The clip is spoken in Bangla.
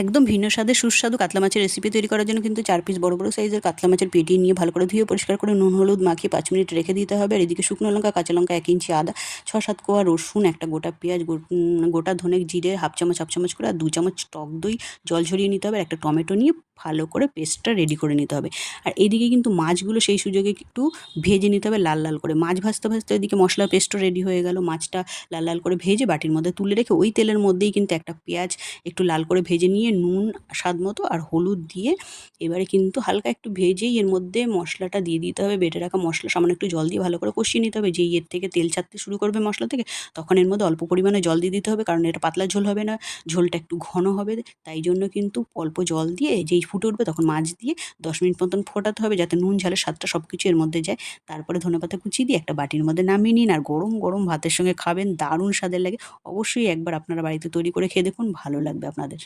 একদম ভিন্ন স্বাদে সুস্বাদু কাতলা মাছের রেসিপি তৈরি করার জন্য কিন্তু চার পিস বড় বড় সাইজের কাতলা মাছের পেটি নিয়ে ভালো করে ধুয়ে পরিষ্কার করে নুন, হলুদ মাখিয়ে পাঁচ মিনিট রেখে দিতে হবে। আর এদিকে শুকনো লঙ্কা, কাঁচা লঙ্কা এক ইঞ্চি আদা ছ সাত কোয়া রসুন, একটা গোটা পেঁয়াজ গোটা ধনে জিরে, হাফ চামচ হাফ চামচ করে আর দু চামচ টক দই, জল ঝরিয়ে নিতে হবে। একটা টমেটো নিয়ে ভালো করে পেস্টটা রেডি করে নিতে হবে। আর এদিকে কিন্তু মাছগুলো সেই সুযোগে একটু ভেজে নিতে হবে লাল লাল করে। মাছ ভাজতে ভাজতে ওইদিকে মশলার পেস্টও রেডি হয়ে গেল। মাছটা লাল লাল করে ভেজে বাটির মধ্যে তুলে রেখে ওই তেলের মধ্যেই কিন্তু একটা পেঁয়াজ একটু লাল করে ভেজে নিয়ে নুন, স্বাদ মতো আর হলুদ দিয়ে এবারে কিন্তু হালকা একটু ভেজেই এর মধ্যে মশলাটা দিয়ে দিতে হবে। বেটে রাখা মশলা সামান্য একটু জল দিয়ে ভালো করে কষিয়ে নিতে হবে। যেই এর থেকে তেল ছাড়তে শুরু করবে মশলা থেকে, তখন এর মধ্যে অল্প পরিমাণে জল দিয়ে দিতে হবে। কারণ এটা পাতলা ঝোল হবে না, ঝোলটা একটু ঘন হবে। তাই জন্য কিন্তু অল্প জল দিয়ে যেই ফুটে উঠবে, তখন মাছ দিয়ে দশ মিনিট মতন ফোটাতে হবে যাতে নুন, ঝালের স্বাদটা সব কিছু এর মধ্যে যায়। তারপরে ধনেপাতা কুচি দিয়ে একটা বাটির মধ্যে নামিয়ে নিন। আর গরম গরম ভাতের সঙ্গে খাবেন, দারুণ স্বাদের লাগে। অবশ্যই একবার আপনারা বাড়িতে তৈরি করে খেয়ে দেখুন, ভালো লাগবে আপনাদের।